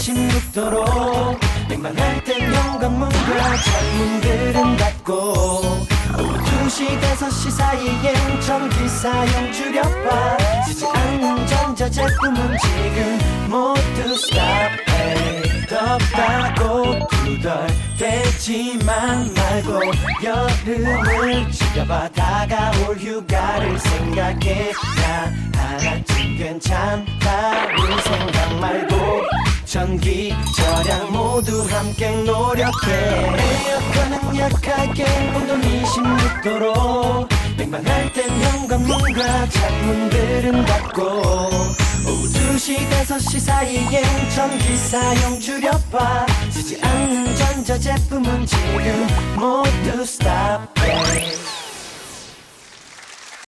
16도로. 냉방할 땐 현관문과 창문들은 닫고. 오후 2시 5시 사이엔 전기 사용 줄여봐 쓰지 않는 전자제품은 지금 모두 스탑해 덥다고. 두덜대지만 말고 여름을 즐겨봐. 다가올 휴가를 생각해 나 하나쯤 말고 전기 절약 모두 함께 노력해. 에어컨은 약하게 온도 26도로. 냉방할 땐 현관문과 창문들은 닫고. 오후 2시 5시 사이엔 전기 사용 줄여봐. 쓰지 않는 전자제품은 지금 모두 스탑